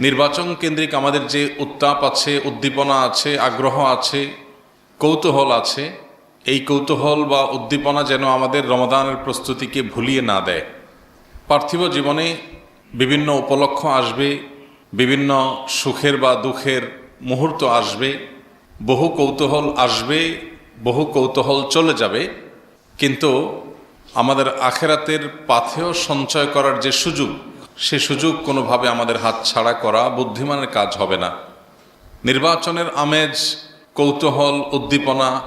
নির্বাচন কেন্দ্রিক আমাদের যে উত্তাপ আছে, উদ্দীপনা আছে, আগ্রহ আছে, কৌতূহল আছে, এই কৌতূহল বা উদ্দীপনা যেন আমাদের রমাদানের প্রস্তুতিকে ভুলিয়ে না দেয়। পার্থিব জীবনে বিভিন্ন উপলক্ষ আসবে, বিভিন্ন সুখের বা দুঃখের মুহূর্ত আসবে, বহু কৌতূহল আসবে, বহু কৌতূহল চলে যাবে, কিন্তু আমাদের আখেরাতের পাথেও সঞ্চয় করার যে সুযোগ সে সুযোগ কোনোভাবে আমাদের হাত ছাড়া করা বুদ্ধিমানের কাজ হবে না। নির্বাচনের আমেজ, কৌতূহল, উদ্দীপনা,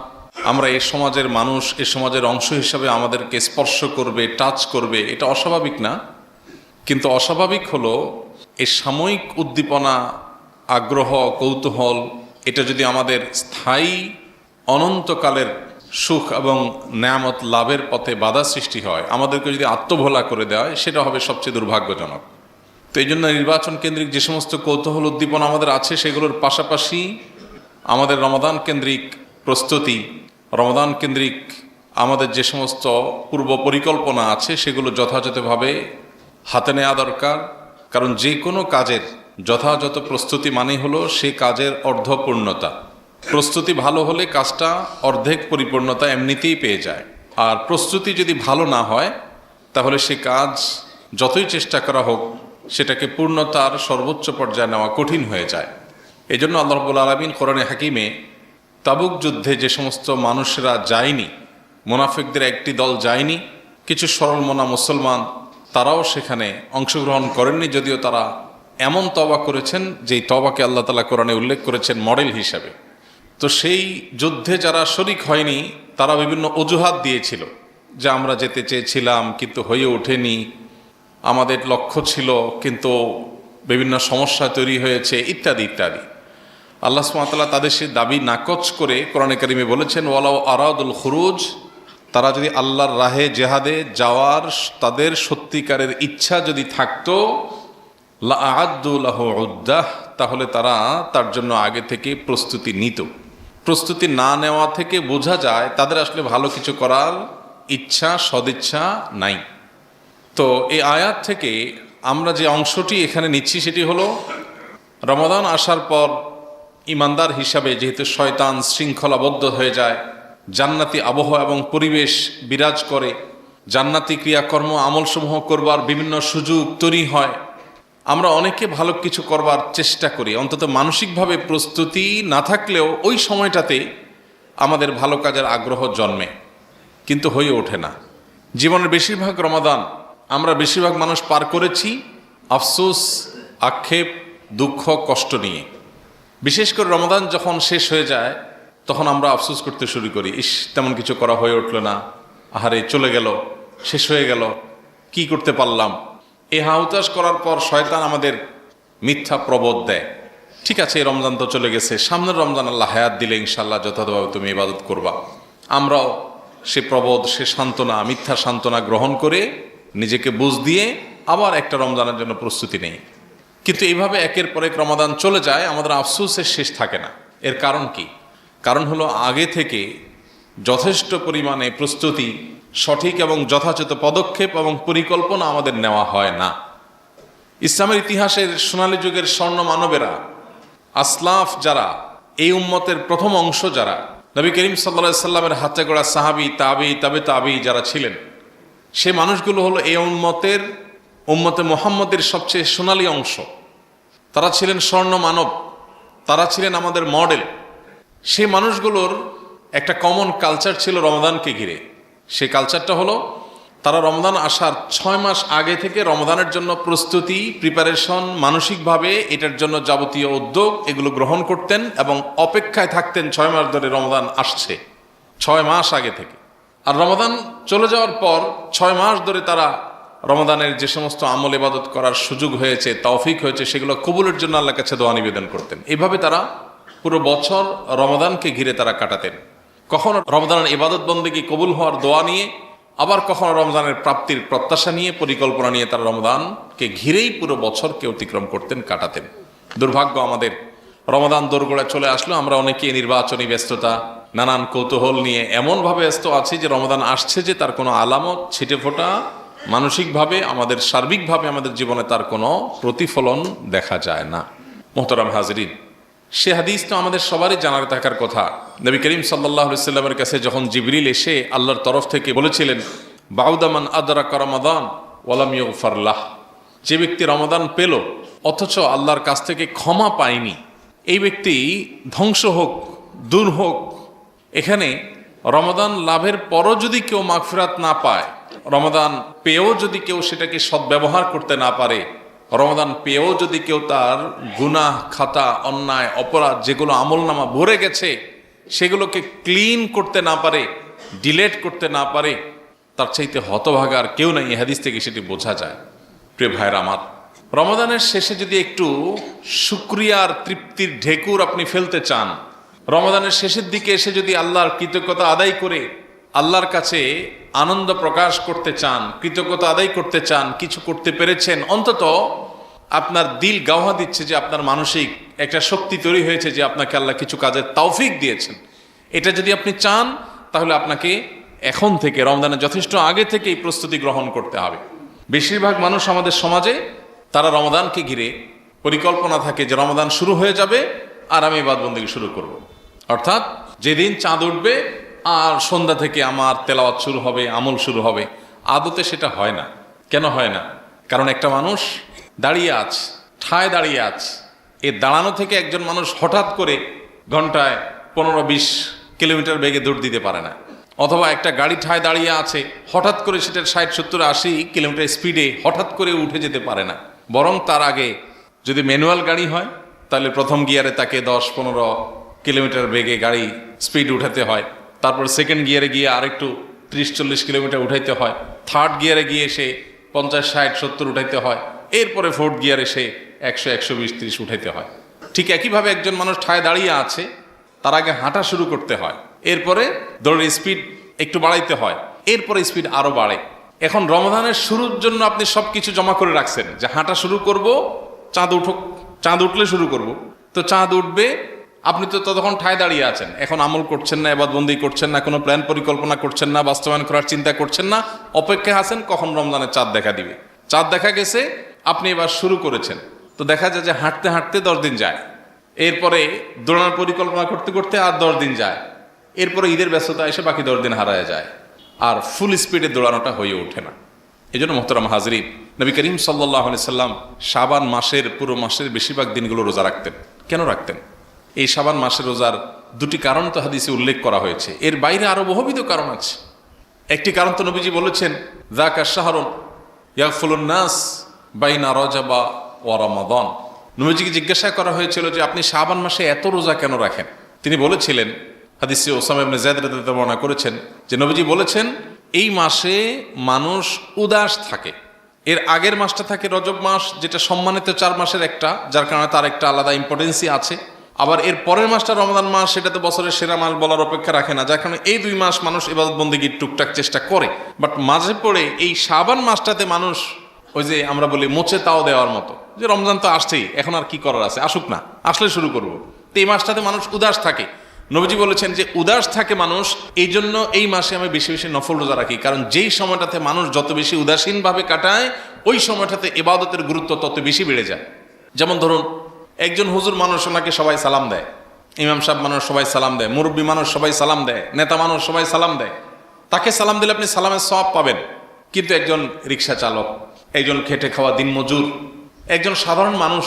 আমরা এ সমাজের মানুষ, এ সমাজের অংশ হিসাবে আমাদেরকে স্পর্শ করবে, টাচ করবে, এটা অস্বাভাবিক না। কিন্তু অস্বাভাবিক হলো এই সাময়িক উদ্দীপনা, আগ্রহ, কৌতূহল, এটা যদি আমাদের স্থায়ী, অনন্তকালের সুখ এবং নেয়ামত লাভের পথে বাধা সৃষ্টি হয়, আমাদেরকে যদি আত্মভোলা করে দেওয়া হয় সেটা হবে সবচেয়ে দুর্ভাগ্যজনক। তো এই জন্য নির্বাচন কেন্দ্রিক যে সমস্ত কৌতূহল উদ্দীপনা আমাদের আছে, সেগুলোর পাশাপাশি আমাদের রমাদান কেন্দ্রিক প্রস্তুতি, রমাদান কেন্দ্রিক আমাদের যে সমস্ত পূর্ব পরিকল্পনা আছে, সেগুলো যথাযথভাবে হাতে নেওয়া দরকার। কারণ যে কোনো কাজের যথাযথ প্রস্তুতি মানে হলো সে কাজের অর্ধপূর্ণতা। প্রস্তুতি ভালো হলে কাজটা অর্ধেক পরিপূর্ণতা এমনিতেই পেয়ে যায়। আর প্রস্তুতি যদি ভালো না হয়, তাহলে সে কাজ যতই চেষ্টা করা হোক, সেটাকে পূর্ণতার সর্বোচ্চ পর্যায়ে নেওয়া কঠিন হয়ে যায়। এই জন্য আল্লাহ রব্বুল আলমিন কোরআনে হাকিমে তাবুক যুদ্ধে যে সমস্ত মানুষরা যায়নি, মোনাফিকদের একটি দল যায়নি, কিছু সরল মনা মুসলমান তারাও সেখানে অংশগ্রহণ করেননি, যদিও তারা এমন তবা করেছেন যেই তবাকে আল্লাহ তালা কোরআনে উল্লেখ করেছেন মডেল হিসাবে। তো সেই যুদ্ধে যারা শরিক হয়নি, তারা বিভিন্ন অজুহাত দিয়েছিল যে আমরা যেতে চেয়েছিলাম, কিন্তু হয়ে ওঠেনি। আমাদের লক্ষ্য ছিল, কিন্তু বিভিন্ন সমস্যা তৈরি হয়েছে, ইত্যাদি ইত্যাদি। আল্লাহ সুমাতাল্লাহ তাদের সে দাবি নাকচ করে কোরআনে কারিমে বলেছেন, ওয়ালাউ আরাদুল খুরুজ তারা যদি আল্লাহর রাহে জেহাদে যাওয়ার তাদের সত্যিকারের ইচ্ছা যদি থাকতো লাহ উদ্দাহ, তাহলে তারা তার জন্য আগে থেকে প্রস্তুতি নিত। প্রস্তুতি না নেওয়া থেকে বোঝা যায় তাদের আসলে ভালো কিছু করার ইচ্ছা, সদিচ্ছা নাই। তো এই আয়াত থেকে আমরা যে অংশটি এখানে নিচ্ছি সেটি হলো, রমাদান আসার পর ইমানদার হিসাবে যেহেতু শয়তান শৃঙ্খলাবদ্ধ হয়ে যায়, জান্নাতি আবহাওয়া এবং পরিবেশ বিরাজ করে, জান্নাতি ক্রিয়াকর্ম আমলসমূহ করবার বিভিন্ন সুযোগ তৈরি হয় আমরা অনেকে ভালো কিছু করবার চেষ্টা করি। অন্তত মানসিকভাবে প্রস্তুতি না থাকলেও ওই সময়টাতে আমাদের ভালো কাজের আগ্রহ জন্মে, কিন্তু হয়ে ওঠে না। জীবনের বেশিরভাগ রমাদান আমরা বেশিরভাগ মানুষ পার করেছি আফসোস, আক্ষেপ, দুঃখ, কষ্ট নিয়ে। বিশেষ করে রমাদান যখন শেষ হয়ে যায়, তখন আমরা আফসোস করতে শুরু করি, ইস, তেমন কিছু করা হয়ে উঠল না। আহারে, চলে গেল, শেষ হয়ে গেল, কি করতে পারলাম? এ হাউতাস করার পর শয়তান আমাদের মিথ্যা প্রবোধ দেয়। ঠিক আছে, এই রমজান তো চলে গেছে। সামনের রমজান আল্লাহ হায়াত দিলে ইনশাল্লাহ যথাযথভাবে তুমি ইবাদত করবা। আমরাও সে প্রবোধ, সে সান্ত্বনা, মিথ্যা সান্ত্বনা গ্রহণ করে নিজেকে বুঝ দিয়ে আবার একটা রমজানের জন্য প্রস্তুতি নেই। কিন্তু এইভাবে একের পর এক রমাদান চলে যায়, আমাদের আফসোসের শেষ থাকে না। এর কারণ কি? কারণ হলো আগে থেকে যথেষ্ট পরিমাণে প্রস্তুতি সঠিক এবং যথাযথ পদক্ষেপ এবং পরিকল্পনা আমাদের নেওয়া হয় না। ইসলামের ইতিহাসের সোনালী যুগের স্বর্ণ মানবেরা, আসলাফ যারা, এই উম্মতের প্রথম অংশ যারা, নবী করিম সাল্লা সাল্লামের হাতে গড়া সাহাবি, তাবি, তাবে তাবি যারা ছিলেন, সে মানুষগুলো হলো এই উম্মতের, উম্মতে মোহাম্মদের সবচেয়ে সোনালী অংশ। তারা ছিলেন স্বর্ণ মানব, তারা ছিলেন আমাদের মডেল। সেই মানুষগুলোর একটা কমন কালচার ছিল রমদানকে ঘিরে। সেই কালচারটা হলো, তারা রমদান আসার ছয় মাস আগে থেকে রমদানের জন্য প্রস্তুতি প্রিপারেশন মানসিকভাবে এটার জন্য যাবতীয় উদ্যোগ এগুলো গ্রহণ করতেন এবং অপেক্ষায় থাকতেন ছয় মাস ধরে রমদান আসছে, ছয় মাস আগে থেকে। আর রমদান চলে যাওয়ার পর ছয় মাস ধরে তারা রমদানের যে সমস্ত আমল ইবাদত করার সুযোগ হয়েছে, তৌফিক হয়েছে, সেগুলো কবুলের জন্য আল্লাহ কাছে দোয়া নিবেদন করতেন। এভাবে তারা পুরো বছর রমদানকে ঘিরে তারা কাটাতেন। কখনো রমদানের ইবাদত বন্দেগী কবুল হওয়ার দোয়া নিয়ে, আবার কখনো রমজানের প্রাপ্তির প্রত্যাশা নিয়ে পরিকল্পনা নিয়ে তারা রমদানকে ঘিরেই পুরো বছরকে অতিক্রম করতেন, কাটাতেন। দুর্ভাগ্য আমাদের রমদান দোরগোড়ায় চলে আসলো, আমরা অনেকে নির্বাচনী ব্যস্ততা, নানান কৌতূহল নিয়ে এমনভাবে ব্যস্ত আছি যে রমদান আসছে যে তার কোনো আলামত ছিটে ফোটা, মানসিকভাবে, আমাদের সার্বিকভাবে, আমাদের জীবনে তার কোনো প্রতিফলন দেখা যায় না। মোহতারাম হাজরিন সে হাদিস তো আমাদের সবারই জানার থাকার কথা। নবী করিম সাল্লাহ সাল্লামের কাছে যখন জিবরিল এসে আল্লাহর তরফ থেকে বলেছিলেন বাউদামান আদরা করমাদান ওয়ালাম ফারলাহ যে ব্যক্তি রমাদান পেল, অথচ আল্লাহর কাছ থেকে ক্ষমা পায়নি, এই ব্যক্তি ধ্বংস হোক, দূর হোক, এখানে রমাদান লাভের পরও যদি কেউ মাগফিরাত না পায়, রমাদান পেয়েও যদি কেউ সেটাকে সদ্ব্যবহার করতে না পারে রমাদান পেয়েও যদি কেউ তার গুনাহ, খাতা, অন্যায়, অপরাধ, যেগুলো আমল নামা ভরে গেছে, সেগুলোকে ক্লিন করতে না পারে, ডিলেট করতে না পারে, তার চাইতে হতভাগার কেউ নাই হাদিস থেকে সেটি বোঝা যায়। প্রিয় ভাইয়ের আমার, রমাদানের শেষে যদি একটু শুক্রিয়ার তৃপ্তির ঢেকুর আপনি ফেলতে চান, রমাদানের শেষের দিকে এসে যদি আল্লাহর কৃতজ্ঞতা আদায় করে আল্লাহর কাছে আনন্দ প্রকাশ করতে চান, কৃতজ্ঞতা আদায় করতে চান, কিছু করতে পেরেছেন, অন্তত আপনার দিল গাওয়া দিচ্ছে যে আপনার মানসিক একটা শক্তি তৈরি হয়েছে যে আপনাকে আল্লাহ কিছু কাজের তৌফিক দিয়েছেন এটা যদি আপনি চান, তাহলে আপনাকে এখন থেকে, রমজানের যথেষ্ট আগে থেকে এই প্রস্তুতি গ্রহণ করতে হবে বেশিরভাগ মানুষ আমাদের সমাজে, তারা রমদানকে ঘিরে পরিকল্পনা থাকে যে রমদান শুরু হয়ে যাবে, আর আমি বাদবন্দি শুরু করব। অর্থাৎ যেদিন চাঁদ উঠবে আর সন্ধ্যা থেকে আমার তেলাওয়াত শুরু হবে, আমল শুরু হবে। আদতে সেটা হয় না। কেন হয় না? কারণ একটা মানুষ দাঁড়িয়ে আছে, ঠায় দাঁড়িয়ে আছে। এ দাঁড়ানো থেকে একজন মানুষ হঠাৎ করে ঘন্টায় পনেরো বিশ কিলোমিটার বেগে দৌড় দিতে পারে না। অথবা একটা গাড়ি ঠায় দাঁড়িয়ে আছে, হঠাৎ করে সেটার ষাট, সত্তর, আশি কিলোমিটার স্পিডে হঠাৎ করে উঠে যেতে পারে না। বরং তার আগে যদি ম্যানুয়াল গাড়ি হয়, তাহলে প্রথম গিয়ারে তাকে দশ, পনেরো কিলোমিটার বেগে গাড়ি স্পিড উঠাতে হয়। তারপর সেকেন্ড গিয়ারে গিয়ে আরেকটু ত্রিশ চল্লিশ কিলোমিটার উঠাইতে হয়। থার্ড গিয়ারে গিয়ে সে পঞ্চাশ, ষাট, সত্তর উঠাইতে হয়। এরপরে ফোর্থ গিয়ারে সে একশো একশো বিশ, ত্রিশ উঠাইতে হয়। ঠিক একইভাবে একজন মানুষ ঠায় দাঁড়িয়ে আছে, তার আগে হাঁটা শুরু করতে হয়। এরপরে দৌড়ের স্পিড একটু বাড়াইতে হয়। এরপরে স্পিড আরও বাড়ে। এখন রমজানের শুরুর জন্য আপনি সব কিছু জমা করে রাখছেন যে হাঁটা শুরু করব, চাঁদ উঠুক, চাঁদ উঠলে শুরু করব। তো চাঁদ উঠবে আপনি তো ততক্ষণ ঠায় দাঁড়িয়ে আছেন। এখন আমল করছেন না, এবাদবন্দি করছেন না, কোনো প্ল্যান পরিকল্পনা করছেন না, বাস্তবায়ন করার চিন্তা করছেন না, অপেক্ষায় আছেন, কখন রমজানের চাঁদ দেখা দিবে? চাঁদ দেখা গেছে, আপনি এবার শুরু করেছেন। তো দেখা যায় যে হাঁটতে হাঁটতে দশ দিন যায়। এরপরে দৌড়ানোর পরিকল্পনা করতে করতে আর দশ দিন যায়। এরপরে ঈদের ব্যস্ততা এসে বাকি দশ দিন হারায় যায়। আর ফুল স্পিডে দৌড়ানোটা হয়ে ওঠে না। এই জন্য মোহতারাম হাজরি নবী করিম সাল্লাহ সাল্লাম সাবান মাসের পুরো মাসের বেশিরভাগ দিনগুলো রোজা রাখতেন। কেন রাখতেন? এই সাবান মাসের রোজার দুটি কারণ তো হাদিসে উল্লেখ করা হয়েছে। এর বাইরে আরও বহুবিধ কারণ আছে। একটি কারণ তো নবীজি বলেছেন জাকা শাহরুন ইয়াকফুলুন নাস বাইনা রজাবা ও রমাদন। নবীজিকে জিজ্ঞাসা করা হয়েছিল যে, আপনি শাবান মাসে এত রোজা কেন রাখেন? তিনি বলেছিলেন, হাদিসে ওসাম জায়দ রাদিয়াল্লাহু বর্ণনা করেছেন যে, নবীজি বলেছেন, এই মাসে মানুষ উদাস থাকে। এর আগের মাসটা থাকে রজব মাস, যেটা সম্মানিত চার মাসের একটা, যার কারণে তার একটা আলাদা ইম্পর্টেন্সই আছে। আবার এর পরের মাসটা রমজান মাস সেটা তো বছরের সেরা মাস বলার অপেক্ষা রাখে না। যার কারণে এই দুই মাস মানুষ এবাদত বন্দিগির টুকটাক চেষ্টা করে। বাট মাঝে পড়ে এই সাবান মাসটাতে মানুষ ওই যে আমরা বলি মোচে তাও দেওয়ার মতো। যে রমজান তো আসছেই, এখন আর কি করার আছে? আসুক না, আসলে শুরু করব। তো এই মাসটাতে মানুষ উদাস থাকে। নবীজি বলেছেন যে উদাস থাকে মানুষ, এই জন্য এই মাসে আমি বেশি বেশি নফল রোজা রাখি। কারণ যেই সময়টাতে মানুষ যত বেশি উদাসীনভাবে কাটায়, ওই সময়টাতে এবাদতের গুরুত্ব তত বেশি বেড়ে যায়। যেমন ধরুন একজন হুজুর মানুষ ওনাকে সবাই সালাম দেয়। ইমাম সাহেব মানুষ সবাই সালাম দেয়। মুরব্বী মানুষ সবাই সালাম দেয়। নেতা মানুষ সবাই সালাম দেয়। তাকে সালাম দিলে আপনি সালামের সব পাবেন। কিন্তু একজন রিক্সা চালক, একজন খেটে খাওয়া দিনমজুর একজন সাধারণ মানুষ,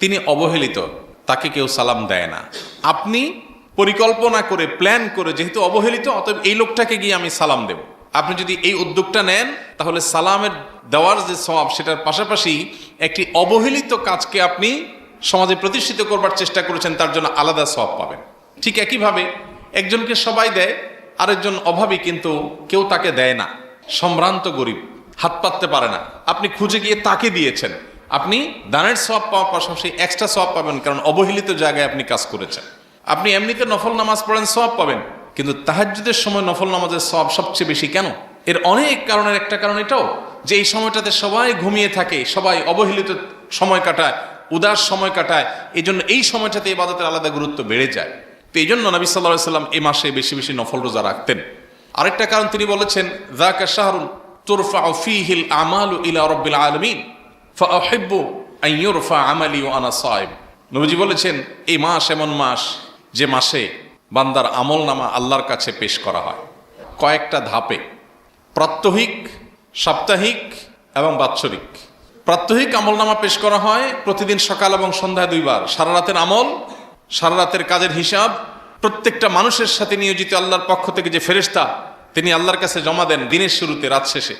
তিনি অবহেলিত, তাকে কেউ সালাম দেয় না। আপনি পরিকল্পনা করে প্ল্যান করে, যেহেতু অবহেলিত, অতএব এই লোকটাকে গিয়ে আমি সালাম দেব। আপনি যদি এই উদ্যোগটা নেন, তাহলে সালামের দেওয়ার যে সব সেটার পাশাপাশি একটি অবহেলিত কাজকে আপনি সমাজে প্রতিষ্ঠিত করবার চেষ্টা করেছেন, তার জন্য আলাদা সব পাবেন। ঠিক একইভাবে একজনকে সবাই দেয়, আরেকজন অভাবী কিন্তু কেউ তাকে দেয় না। সম্ভ্রান্ত গরিব, হাত পাততে পারে না। আপনি খুঁজে গিয়ে তাকে দিয়েছেন। আপনি দানের সব পাওয়ার পাশাপাশি এক্সট্রা সব পাবেন, কারণ অবহেলিত জায়গায় আপনি কাজ করেছেন। আপনি এমনিতে নফল নামাজ পড়েন সব পাবেন। কিন্তু তাহাজ্জুদের সময় নফল নামাজের সব সবচেয়ে বেশি কেন? এর অনেক কারণের একটা কারণ এটাও, যে এই সময়টাতে সবাই ঘুমিয়ে থাকে, সবাই অবহেলিত সময় কাটায় উদাস সময় কাটায় এই জন্য এই সময়টাতে এই ইবাদতের আলাদা গুরুত্ব বেড়ে যায়। তো এই জন্য নবী সাল্লাহ সাল্লাম এই মাসে বেশি বেশি নফল রোজা রাখতেন। আরেকটা কারণ তিনি বলেছেন জাকা শাহরুন তুরফা ফিহিল আমালু ইলা রব্বিল আলামিন, ফাউহিব্বু আন ইউরফা আমালি ওয়া আনা সাইম। নবীজি বলেছেন, এই মাস এমন মাস যে মাসে বান্দার আমল নামা আল্লাহর কাছে পেশ করা হয়। কয়েকটা ধাপে, প্রাত্যহিক, সাপ্তাহিক এবং বাৎসরিক। প্রাত্যহিক আমল নামা পেশ করা হয় প্রতিদিন সকাল এবং সন্ধ্যায় দুইবার। সারা রাতের আমল, সারা রাতের কাজের হিসাব, প্রত্যেকটা মানুষের সাথে নিয়োজিত আল্লাহর পক্ষ থেকে যে ফেরেশতা, তিনি আল্লাহর কাছে জমা দেন দিনের শুরুতে, রাত শেষে।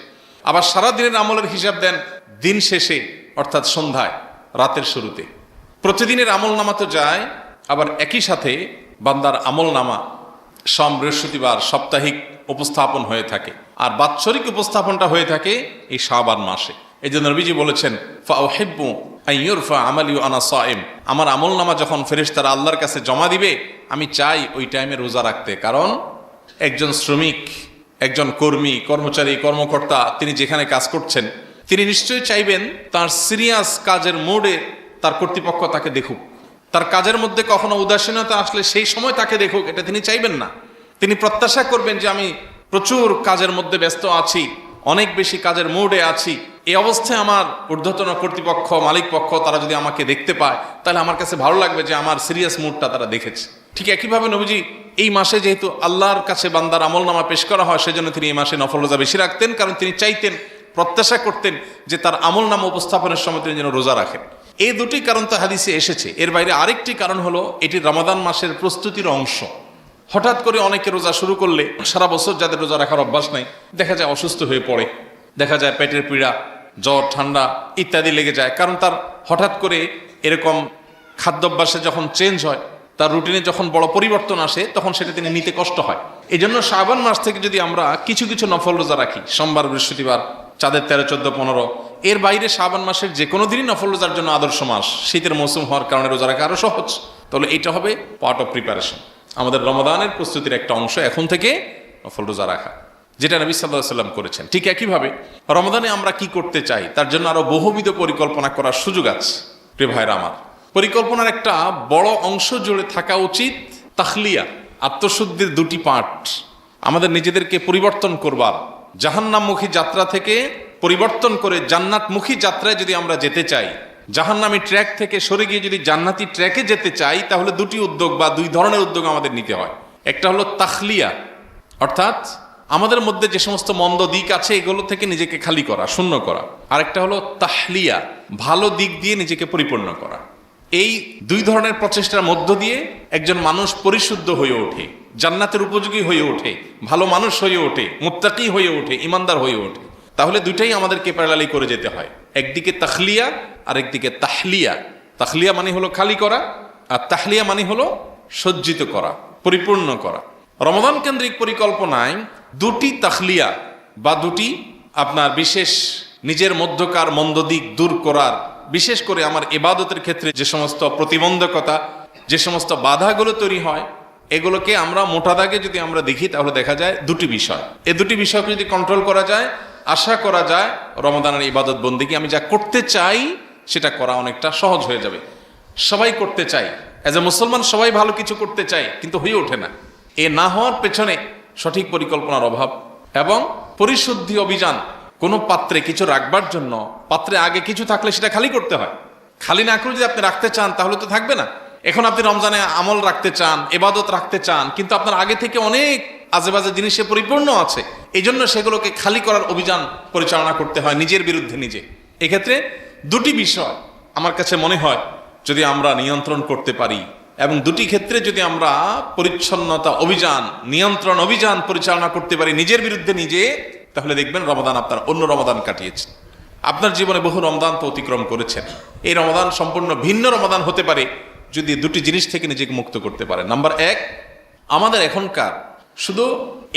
আবার সারা দিনের আমলের হিসাব দেন দিন শেষে, অর্থাৎ সন্ধ্যায়, রাতের শুরুতে। প্রতিদিনের আমল নামা তো যায়, আবার একই সাথে বান্দার আমল নামা সোম, বৃহস্পতিবার সাপ্তাহিক উপস্থাপন হয়ে থাকে। আর বাৎসরিক উপস্থাপনটা হয়ে থাকে এই শাবান মাসে। এই জন্য নবীজি বলেছেন আনা আমার আমল নামা যখন ফেরেশতারা আল্লাহর কাছে জমা দিবে, আমি চাই ওই টাইমে রোজা রাখতে। কারণ একজন শ্রমিক, একজন কর্মী, কর্মচারী, কর্মকর্তা, তিনি যেখানে কাজ করছেন, তিনি নিশ্চয়ই চাইবেন তার সিরিয়াস কাজের মোডে তার কর্তৃপক্ষ তাকে দেখুক। তার কাজের মধ্যে কখনো উদাসীনতা আসলে সেই সময় তাকে দেখুক, এটা তিনি চাইবেন না। তিনি প্রত্যাশা করবেন যে আমি প্রচুর কাজের মধ্যে ব্যস্ত আছি, অনেক বেশি কাজের মোড়ে আছি এই অবস্থায় আমার ঊর্ধ্বতন কর্তৃপক্ষ, মালিক পক্ষ, তারা যদি আমাকে দেখতে পায়, তাহলে আমার কাছে ভালো লাগবে যে আমার সিরিয়াস মুডটা তারা দেখেছে। ঠিক একইভাবে নবীজি এই মাসে যেহেতু আল্লাহর কাছে বান্দার আমল নামা পেশ করা হয়, সেজন্য তিনি এই মাসে নফল রোজা বেশি রাখতেন, কারণ তিনি চাইতেন, প্রত্যাশা করতেন যে তার আমল নামা উপস্থাপনের সময় তিনি যেন রোজা রাখেন। এই দুটি কারণ তো হাদিসে এসেছে। এর বাইরে আরেকটি কারণ হলো, এটি রমাদান মাসের প্রস্তুতির অংশ। হঠাৎ করে অনেকে রোজা শুরু করলে সারা বছর যাদের রোজা রাখার অভ্যাস নাই, দেখা যায় অসুস্থ হয়ে পড়ে, দেখা যায় পেটের পীড়া জ্বর, ঠান্ডা ইত্যাদি লেগে যায়। কারণ তার হঠাৎ করে এরকম খাদ্যাভ্যাসে যখন চেঞ্জ হয়, তার রুটিনে যখন বড় পরিবর্তন আসে, তখন সেটা তিনি নিতে কষ্ট হয়। এই জন্য শ্রাবণ মাস থেকে যদি আমরা কিছু কিছু নফল রোজা রাখি, সোমবার, বৃহস্পতিবার, চাঁদের তেরো, চোদ্দ, পনেরো, এর বাইরে শ্রাবণ মাসের যে কোনো দিনই নফল রোজার জন্য আদর্শ মাস। শীতের মৌসুম হওয়ার কারণে রোজা রাখা আরও সহজ। তাহলে এটা হবে পার্ট অফ প্রিপারেশন আমাদের রমাদানের প্রস্তুতির একটা অংশ এখন থেকে নফল রোজা রাখা। যেটা নবী সাল্লাহ সাল্লাম করেছেন। ঠিক একইভাবে রমাদানে আমরা কি করতে চাই? তার জন্য আরও বহুবিধ পরিকল্পনা করার সুযোগ আছে, প্রিয় ভাইরা আমার। পরিকল্পনার একটা বড় অংশ জুড়ে থাকা উচিত তাখলিয়া, আত্মশুদ্ধির দুটি পার্ট আমাদের নিজেদেরকে পরিবর্তন করবার। জাহান্নামমুখী যাত্রা থেকে পরিবর্তন করে জান্নাতমুখী যাত্রায় যদি আমরা যেতে চাই, জাহান্নামী ট্র্যাক থেকে সরে গিয়ে যদি জান্নাতি ট্র্যাকে যেতে চাই, তাহলে দুটি উদ্যোগ বা দুই ধরনের উদ্যোগ আমাদের নিতে হয়। একটা হলো তাখলিয়া, অর্থাৎ আমাদের মধ্যে যে সমস্ত মন্দ দিক আছে, এগুলো থেকে নিজেকে খালি করা, শূন্য করা। আরেকটা হলো তাহলিয়া, ভালো দিক দিয়ে নিজেকে পরিপূর্ণ করা। এই দুই ধরনের প্রচেষ্টার মধ্য দিয়ে একজন মানুষ পরিশুদ্ধ হয়ে ওঠে, জান্নাতের উপযোগী হয়ে ওঠে, ভালো মানুষ হয়ে ওঠে, মুত্তাকি হয়ে ওঠে, ইমানদার হয়ে ওঠে। তাহলে দুইটাই আমাদেরকে প্যারালালি করে যেতে হয়। একদিকে তাখলিয়া আর একদিকে তাহলিয়া। তাহলিয়া মানে হলো খালি করা, আর তাহলিয়া মানে হলো সজ্জিত করা, পরিপূর্ণ করা। রমদান কেন্দ্রিক পরিকল্পনায় দুটি তাখলিয়া বা দুটি আপনার বিশেষ নিজের মধ্যকার মন্দ দিক দূর করার, বিশেষ করে আমার এবাদতের ক্ষেত্রে যে সমস্ত প্রতিবন্ধকতা, যে সমস্ত বাধাগুলো তৈরি হয়, এগুলোকে আমরা মোটা দাগে যদি আমরা দেখি তাহলে দেখা যায় দুটি বিষয়। এ দুটি বিষয়কে যদি কন্ট্রোল করা যায়, আশা করা যায় রমদানের ইবাদত বন্দিকে আমি যা করতে চাই সেটা করা অনেকটা সহজ হয়ে যাবে। সবাই করতে চাই অ্যাজ এ মুসলমান সবাই ভালো কিছু করতে চায়, কিন্তু হয়ে ওঠে না। এ না হওয়ার পেছনে সঠিক পরিকল্পনার অভাব এবং পরিশুদ্ধি অভিযান কোনো পাত্রে কিছু রাখবার জন্য, পাত্রে আগে কিছু থাকলে সেটা খালি করতে হয়। খালি না করে যদি আপনি রাখতে চান, তাহলে তো থাকবে না। এখন আপনি রমজানে আমল রাখতে চান, এবাদত রাখতে চান, কিন্তু আপনার আগে থেকে অনেক আজেবাজে জিনিসে পরিপূর্ণ আছে এই জন্য সেগুলোকে খালি করার অভিযান পরিচালনা করতে হয় নিজের বিরুদ্ধে নিজে। এক্ষেত্রে দুটি বিষয় আমার কাছে মনে হয় যদি আমরা নিয়ন্ত্রণ করতে পারি। এবং দুটি ক্ষেত্রে যদি আমরা পরিচ্ছন্নতা অভিযান, নিয়ন্ত্রণ অভিযান পরিচালনা করতে পারি নিজের বিরুদ্ধে নিজে, তাহলে দেখবেন রমাদান আপনার অন্য রমাদান কাটিয়েছেন আপনার জীবনে বহু রমদান তো অতিক্রম করেছেন। এই রমাদান সম্পূর্ণ ভিন্ন রমাদান হতে পারে যদি দুটি জিনিস থেকে নিজেকে মুক্ত করতে পারে নাম্বার এক, আমাদের এখনকার শুধু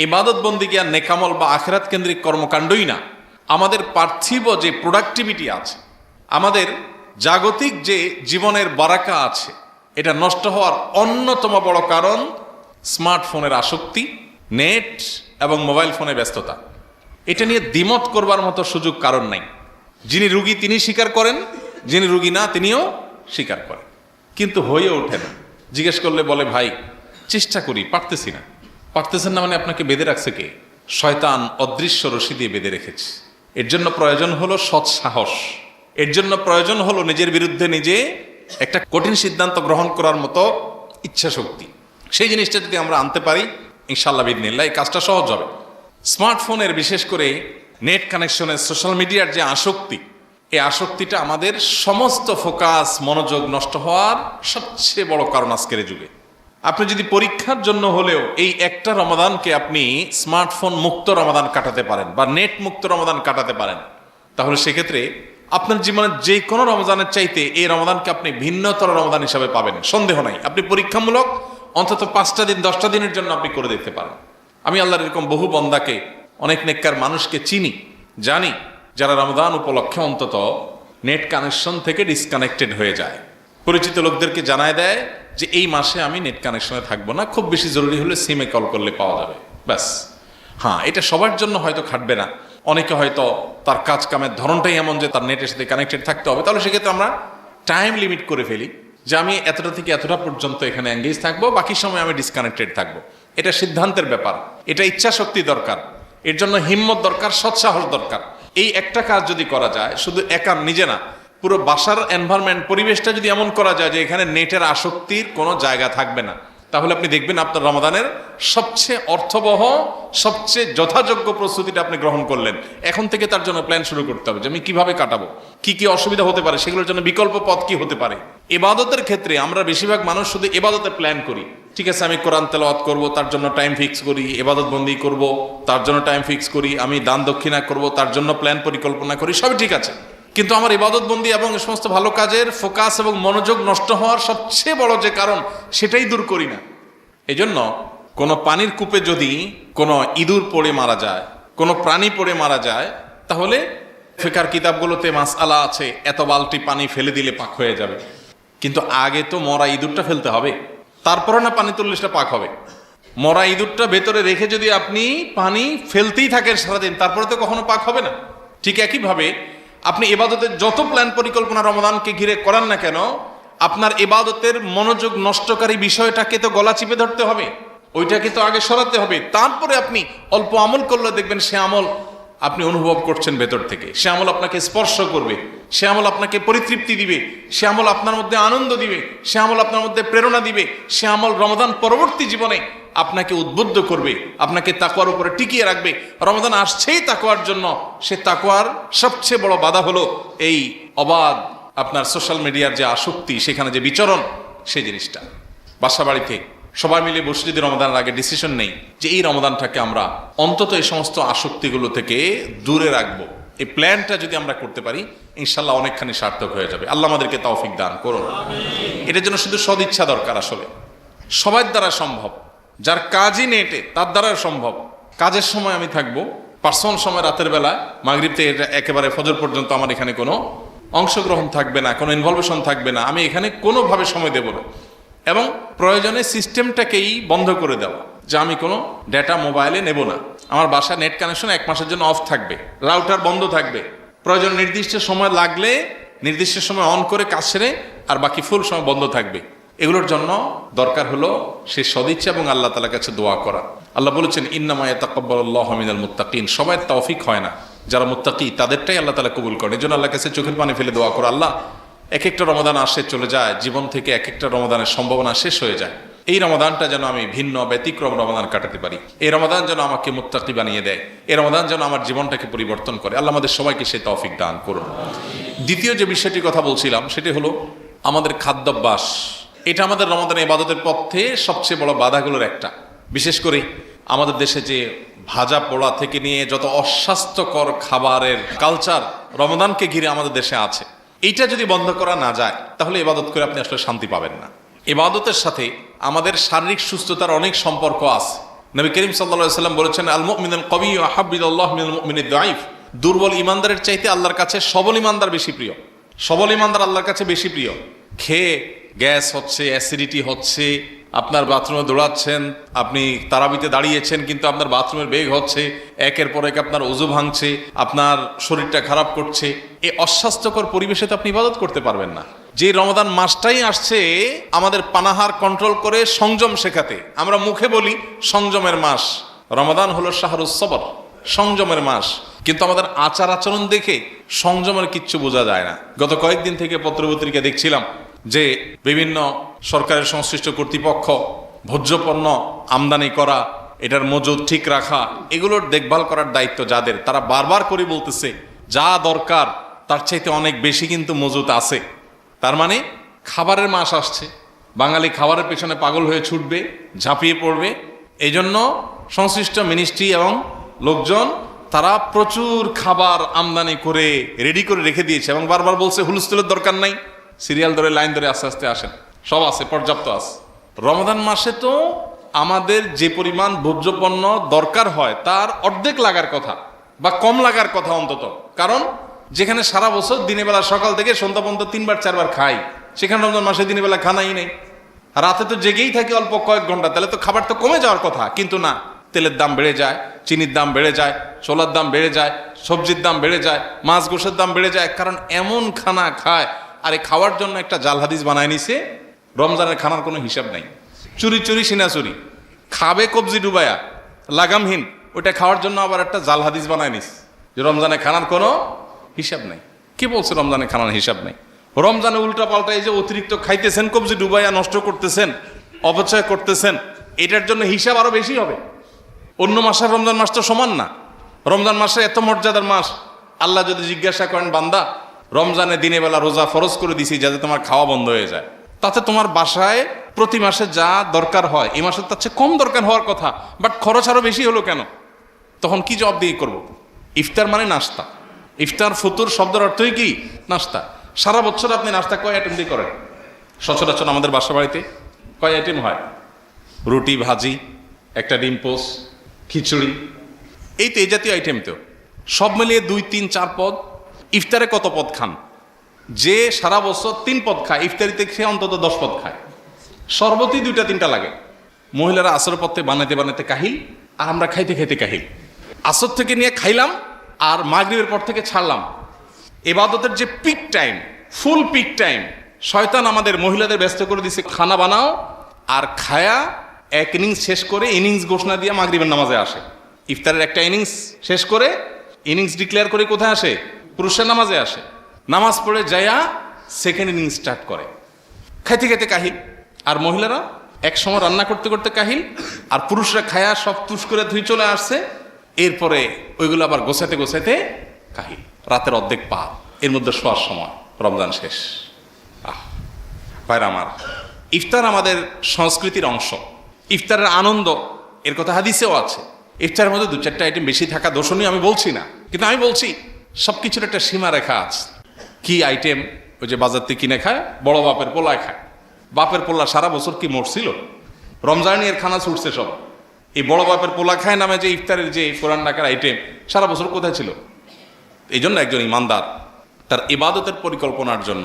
ইবাদত বন্দিকে নেকামল বা আখেরাত কেন্দ্রিক কর্মকাণ্ডই না, আমাদের পার্থিব যে প্রোডাক্টিভিটি আছে, আমাদের জাগতিক যে জীবনের বারাকা আছে এটা নষ্ট হওয়ার অন্যতম বড় কারণ স্মার্টফোনের আসক্তি, নেট এবং মোবাইল ফোনে ব্যস্ততা। এটা নিয়ে দ্বিমত করবার মতো সুযোগ কারণ নাই। যিনি রুগী তিনি স্বীকার করেন, যিনি রুগী না তিনিও স্বীকার করেন। কিন্তু হয়ে ওঠে না। জিজ্ঞেস করলে বলে, ভাই, চেষ্টা করি, পারতেছি না। পারতেছেন না মানে আপনাকে বেঁধে রাখছে কে? শয়তান অদৃশ্য রশি দিয়ে বেঁধে রেখেছে। এর জন্য প্রয়োজন হলো সৎ সাহস এর জন্য প্রয়োজন হলো নিজের বিরুদ্ধে নিজে একটা কঠিন সিদ্ধান্ত গ্রহণ করার মতো ইচ্ছা শক্তি। সেই জিনিসটা যদি আমরা আনতে পারি ইনশাল্লাহ বিদিনিল্লা এই কাজটা সহজ হবে। স্মার্টফোনের বিশেষ করে নেট কানেকশনের, সোশ্যাল মিডিয়ার যে আসক্তি, এই আসক্তিটা আমাদের সমস্ত ফোকাস, মনোযোগ নষ্ট হওয়ার সবচেয়ে বড় কারণ আজকের যুগে। আপনি যদি পরীক্ষার জন্য হলেও এই একটা রমাদানকে আপনি স্মার্টফোন মুক্ত রমাদান কাটাতে পারেন বা নেট মুক্ত রমাদান কাটাতে পারেন, তাহলে সেক্ষেত্রে আপনার জীবনের যে কোনো রমজানের চাইতে এই রমাদানকে আপনি ভিন্নতর রমাদান হিসাবে পাবেন। সন্দেহ নাই। আপনি পরীক্ষামূলক অন্তত পাঁচটা দিন, দশটা দিনের জন্য আপনি করে দেখতে পারেন। আমি আল্লাহর এরকম বহু বন্দাকে, অনেক নেককার মানুষকে চিনি, জানি, যারা রমদান উপলক্ষে অন্তত নেট কানেকশন থেকে ডিসকানেক্টেড হয়ে যায়। পরিচিত লোকদেরকে জানায় দেয় যে, এই মাসে আমি নেট কানেকশনে থাকব না, খুব বেশি জরুরি হলে সিমে কল করলে পাওয়া যাবে। ব্যাস। হ্যাঁ এটা সবার জন্য হয়তো খাটবে না। অনেকে হয়তো তার কাজ কামের ধরনটাই এমন যে তার নেটের সাথে কানেক্টেড থাকতে হবে। তাহলে সেক্ষেত্রে আমরা টাইম লিমিট করে ফেলি যে আমি এতটা থেকে এতটা পর্যন্ত এখানে এঙ্গেজ থাকব, বাকি সময় আমি ডিসকানেক্টেড থাকব। এটা সিদ্ধান্তের ব্যাপার। এটা ইচ্ছা শক্তি দরকার। এর জন্য হিম্মত দরকার, সৎসাহস দরকার। এই একটা কাজ যদি করা যায়, শুধু একা নিজে না, পুরো বাসার এনভায়রনমেন্ট পরিবেশটা যদি এমন করা যায় যে এখানে নেটের আসক্তির কোনো জায়গা থাকবে না। তাহলে আপনি দেখবেন আপনার রমাদানের সবচেয়ে অর্থবহ, সবচেয়ে যথাযোগ্য প্রস্তুতিটা আপনি গ্রহণ করলেন। এখন থেকে তার জন্য প্ল্যান শুরু করতে হবে যে আমি কীভাবে কাটাবো, কি কি অসুবিধা হতে পারে, সেগুলোর জন্য বিকল্প পথ কি হতে পারে। এবাদতের ক্ষেত্রে আমরা বেশিরভাগ মানুষ শুধু এবাদতের প্ল্যান করি। ঠিক আছে, আমি কোরআন তেলাওয়াত করব, তার জন্য টাইম ফিক্স করি, এবাদত বন্দি করব, তার জন্য টাইম ফিক্স করি, আমি দান দক্ষিণা করব, তার জন্য প্ল্যান পরিকল্পনা করি, সবই ঠিক আছে। কিন্তু আমার ইবাদত বন্দি এবং এ সমস্ত ভালো কাজের ফোকাস এবং মনোযোগ নষ্ট হওয়ার সবচেয়ে বড় যে কারণ, সেটাই দূর করি না। এই জন্য কোনো পানির কূপে যদি কোনো ইঁদুর পড়ে মারা যায়, কোনো প্রাণী পড়ে মারা যায়, তাহলে ফেকার কিতাবগুলোতে মাস আলা আছে, এত বালতি পানি ফেলে দিলে পাক হয়ে যাবে। কিন্তু আগে তো মরা ইঁদুরটা ফেলতে হবে। তারপরে না পানি তুললে সেটা পাক হবে। মরা ইঁদুরটা ভেতরে রেখে যদি আপনি পানি ফেলতেই থাকেন সারাদিন, তারপরে তো কখনো পাক হবে না। ঠিক একইভাবে আপনি এবাদতের যত প্ল্যান পরিকল্পনা রমাদানকে ঘিরে করান না কেন, আপনার এবাদতের মনোযোগ নষ্টকারী বিষয়টাকে তো গলা চিপে ধরতে হবে। ওইটাকে তো আগে সরাতে হবে। তারপরে আপনি অল্প আমল করলে দেখবেন সে আমল আপনি অনুভব করছেন ভেতর থেকে। সে আমল আপনাকে স্পর্শ করবে। সে আমল আপনাকে পরিতৃপ্তি দিবে। সে আমল আপনার মধ্যে আনন্দ দিবে। সে আমল আপনার মধ্যে প্রেরণা দিবে। সে আমল রমাদান পরবর্তী জীবনে আপনাকে উদ্বুদ্ধ করবে। আপনাকে তাকুয়ার উপরে টিকিয়ে রাখবে। রমাদান আসছেই তাকুয়ার জন্য। সে তাকুয়ার সবচেয়ে বড় বাধা হলো এই অবাধ আপনার সোশ্যাল মিডিয়ার যে আসক্তি, সেখানে যে বিচরণ, সেই জিনিসটা। বাসা বাড়িতে সবাই মিলে বসে যদি রমাদানের আগে ডিসিশন নেই যে এই রমাদানটাকে আমরা অন্তত এই সমস্ত আসক্তিগুলো থেকে দূরে রাখব। এই প্ল্যানটা যদি আমরা করতে পারি ইনশাল্লাহ অনেকখানি সার্থক হয়ে যাবে। আল্লাহ আমাদেরকে তৌফিক দান করুন। এটার জন্য শুধু সদিচ্ছা দরকার আসলে। সবার দ্বারা সম্ভব। যার কাজই নেটে তার দ্বারা সম্ভব। কাজের সময় আমি থাকব। পার্সোনাল সময় রাতের বেলা মাগরিবতে এটা একেবারে ফজর পর্যন্ত আমার এখানে কোনো অংশগ্রহণ থাকবে না কোনো ইনভলভেশন থাকবে না। আমি এখানে কোনোভাবে সময় দেব না। এবং প্রয়োজনে সিস্টেমটাকেই বন্ধ করে দেওয়া, যে আমি কোনো ডেটা মোবাইলে নেব না। আমার বাসা নেট কানেকশন এক মাসের জন্য অফ থাকবে, রাউটার বন্ধ থাকবে। প্রয়োজন নির্দিষ্ট সময় লাগলে নির্দিষ্ট সময় অন করে কাজ সেরে আর বাকি ফুল সময় বন্ধ থাকবে। এগুলোর জন্য দরকার হলো সে সদিচ্ছা এবং আল্লাহ তালার কাছে দোয়া করা। আল্লাহ বলেছেন ইন্নামায়া তাকব্বাল্লাহ মিনাল মুত্তাকিন। সবাই তৌফিক হয় না। যারা মুত্তাকি, তাদেরটাই আল্লাহ তালা কবুল করে এই জন্য আল্লাহ কাছে চোখের পানি ফেলে দোয়া করো, আল্লাহ এক একটা রমাদান আসে, চলে যায়। জীবন থেকে এক একটা রমাদানের সম্ভাবনা শেষ হয়ে যায়। এই রমাদানটা যেন আমি ভিন্ন, ব্যতিক্রম রমাদান কাটাতে পারি। এই রমাদান যেন আমাকে মুত্তাকি বানিয়ে দেয়। এই রমাদান যেন আমার জীবনটাকে পরিবর্তন করে। আল্লাহ আমাদের সবাইকে সেই তৌফিক দান করুন। দ্বিতীয় যে বিষয়টির কথা বলছিলাম, সেটি হলো আমাদের খাদ্যাভ্যাস। এটা আমাদের রমাদান ইবাদতের পথে সবচেয়ে বড় বাধাগুলোর একটা। বিশেষ করে আমাদের দেশে যে ভাজা পোড়া থেকে নিয়ে যত অস্বাস্থ্যকর খাবারের কালচার রমাদানকে ঘিরে আমাদের দেশে আছে। এইটা যদি বন্ধ করা না যায়, তাহলে ইবাদত করে আপনি আসলে শান্তি পাবেন না। ইবাদতের সাথে আমাদের শারীরিক সুস্থতার অনেক সম্পর্ক আছে। নবী করিম সাল্লা সাল্লাম বলেছেন আল মিনাল কবি মুমিনিদ দাইফ দুর্বল ইমানদারের চাইতে আল্লাহর কাছে সবল ইমানদার বেশি প্রিয়। সবল ইমানদার আল্লাহর কাছে বেশি প্রিয়। খেয়ে গ্যাস হচ্ছে, অ্যাসিডিটি হচ্ছে আপনার বাথরুমে দৌড়াচ্ছেন, আপনি তারাবিতে দাঁড়িয়েছেন, কিন্তু আপনার বাথরুমের বেগ হচ্ছে, একের পর এক আপনার ওজু ভাঙছে, আপনার শরীরটা খারাপ করছে। এই অস্বাস্থ্যকর পরিবেশে তো আপনি ইবাদত করতে পারবেন না। যে রমাদান মাসটাই আসছে, আমাদের পানাহার কন্ট্রোল করে সংযম শেখাতে। আমরা মুখে বলি, সংযমের মাস। রমাদান হলো শাহরুস সবর, সংযমের মাস। কিন্তু আমাদের আচার আচরণ দেখে সংযমের কিচ্ছু বোঝা যায় না। গত কয়েকদিন থেকে পত্রপত্রিকা দেখছিলাম যে বিভিন্ন সরকারের সংশ্লিষ্ট কর্তৃপক্ষ ভোজ্যপণ্য আমদানি করা, এটার মজুদ ঠিক রাখা, এগুলোর দেখভাল করার দায়িত্ব যাদের, তারা বারবার করে বলতেছে, যা দরকার, তার চাইতে অনেক বেশি কিন্তু মজুদ আছে। তার মানে খাবারের মাস আসছে, বাঙালি খাবারের পেছনে পাগল হয়ে ছুটবে, ঝাঁপিয়ে পড়বে। এই জন্য সংশ্লিষ্ট মিনিস্ট্রি এবং লোকজন, তারা প্রচুর খাবার আমদানি করে, রেডি করে রেখে দিয়েছে এবং বারবার বলছে, হুলস্থুলের দরকার নাই। সিরিয়াল ধরে, লাইন ধরে আস্তে আস্তে আসেন। সব আছে, পর্যাপ্ত আছে। রমাদান মাসে তো আমাদের যে পরিমাণ ভোজ্যপণ্য দরকার হয়, তার অর্ধেক লাগার কথা বা কম লাগার কথা অন্তত। কারণ যেখানে সারা বছর দিনের বেলা সকাল থেকে সন্ধ্যা পর্যন্ত তিনবার, চারবার খাই, সেখানে রমজান মাসে দিনের বেলা খানাই নেই। রাতে তো জেগেই থাকে অল্প কয়েক ঘণ্টা, তাহলে তো খাবার তো কমে যাওয়ার কথা। কিন্তু না, তেলের দাম বেড়ে যায়, চিনির দাম বেড়ে যায়, ছোলার দাম বেড়ে যায়, সবজির দাম বেড়ে যায়, মাছ গোশের দাম বেড়ে যায়, কারণ এমন খানা খায় আর খাওয়ার জন্য একটা জাল হাদিস বানায় নিছে, রমজানের খানার কোনো হিসাব নাই। চুরি চুরি, সিনা চুরি। খাবে কবজি ডুবায়া, লাগামহীন ওটা খাওয়ার জন্য আবার একটা জাল হাদিস বানায় নিস যে রমজানে খানার কোনো হিসাব নাই। কে বলছে রমজানে খানার হিসাব নাই? রমজানে উল্টা পাল্টা এই যে অতিরিক্ত খাইতেছেন, কবজি ডুবাইয়া নষ্ট করতেছেন, অপচয় করতেছেন, এটার জন্য হিসাব আরও বেশি হবে। অন্য মাসের রমজান মাস তো সমান না। রমজান মাসে এত মর্যাদার মাস। আল্লাহ যদি জিজ্ঞাসা করেন, বান্দা রমজানে দিনে বেলা রোজা ফরজ করে দিছি যাতে তোমার খাওয়া বন্ধ হয়ে যায়। তাতে তোমার বাসায় প্রতি মাসে যা দরকার হয়, এই মাসে তার চেয়ে কম দরকার হওয়ার কথা বাট খরচ আরও বেশি হলো কেন? তখন কি জবাব দিয়ে করব? ইফতার মানে নাস্তা। ইফতার, ফতুর শব্দের অর্থই কি? নাস্তা। সারা বছর আপনি নাস্তা কয় আইটেম দিয়ে করেন? সচরাচর আমাদের বাসা বাড়িতে কয় আইটেম হয়? রুটি, ভাজি, একটা ডিম পোস্ট খিচুড়ি। এই তো এই জাতীয় আইটেম তো। সব মিলিয়ে দুই, তিন, চার পদ ইফতারে কত পদ খান? যে সারা বছর তিন পদ খায়, ইফতারিতে খেয়ে অন্তত দশ পদ খায়। সর্বতই দুইটা তিনটা লাগে। মহিলারা আসর পথে বানাইতে বানাইতে কাহিল, আর আমরা খাইতে খাইতে কাহিল। আসর থেকে নিয়ে খাইলাম, আর মাগরিবের পর থেকে ছাড়লাম। এবাদতের যে peak time full peak time শয়তান আমাদের মহিলাদের ব্যস্ত করে দিছে, খানা বানাও, আর খায়া এক ইনিংস শেষ করে ইনিংস ঘোষণা দিয়ে মাগরিবের নামাজে আসে। ইফতারের একটা ইনিংস শেষ করে ইনিংস ডিক্লেয়ার করে কোথায় আসে? পুরুষের নামাজে আসে। নামাজ পড়ে যায়া সেকেন্ড ইনিংস স্টার্ট করে। খাইতে খাইতে কাহিল। আর মহিলারা এক সময় রান্না করতে করতে কাহিল। আর পুরুষরা খায়া সব তুষ করে ধুই চলে আসছে। এরপরে ওইগুলো আবার গোছাতে গোছাতে কাহিল। রাতের অর্ধেক পা। এর মধ্যে শোয়ার সময়। রমজান শেষ। আহ। ভাইরা আমার, ইফতার আমাদের সংস্কৃতির অংশ। ইফতারের আনন্দ, এর কথা হাদিসেও আছে। ইফতারের মধ্যে দু চারটা আইটেম বেশি থাকা দোষণীয় আমি বলছি না। কিন্তু আমি বলছি সব কিছুর একটা সীমা রেখা আছে। কি আইটেম ওই যে বাজার থেকে কিনে খায়, বড় বাপের পোলায় খায়। বাপের পোলা সারা বছর কি মরছিল? রমজানি এর খানা ছুটছে সব। এই বড় বাপের পোলা খায় নামে যে ইফতারের যে কোরআন ডাকার আইটেম সারা বছর কোথায় ছিল? এই জন্য একজন ইমানদার, তার ইবাদতের পরিকল্পনার জন্য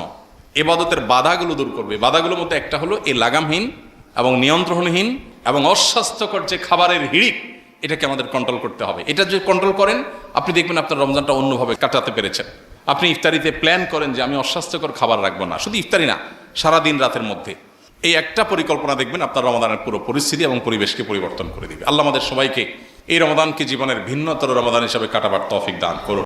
এবাদতের বাধাগুলো দূর করবে। বাধাগুলোর মধ্যে একটা হলো এই লাগামহীন এবং নিয়ন্ত্রণহীন এবং অস্বাস্থ্যকর যে খাবারের হিড়িক এটাকে আমাদের কন্ট্রোল করতে হবে। এটা যদি কন্ট্রোল করেন, আপনি দেখবেন আপনার রমজানটা অন্যভাবে কাটাতে পেরেছেন। আপনি ইফতারিতে প্ল্যান করেন যে আমি অস্বাস্থ্যকর খাবার রাখব না। শুধু ইফতারি না সারা দিন রাতের মধ্যে। এই একটা পরিকল্পনা দেখবেন আপনার রমাদানের পুরো পরিস্থিতি এবং পরিবেশকে পরিবর্তন করে দিবে। আল্লাহ আমাদের সবাইকে এই রমাদানকে জীবনের ভিন্নতর রমাদান হিসাবে কাটাবার তফিক দান করুন।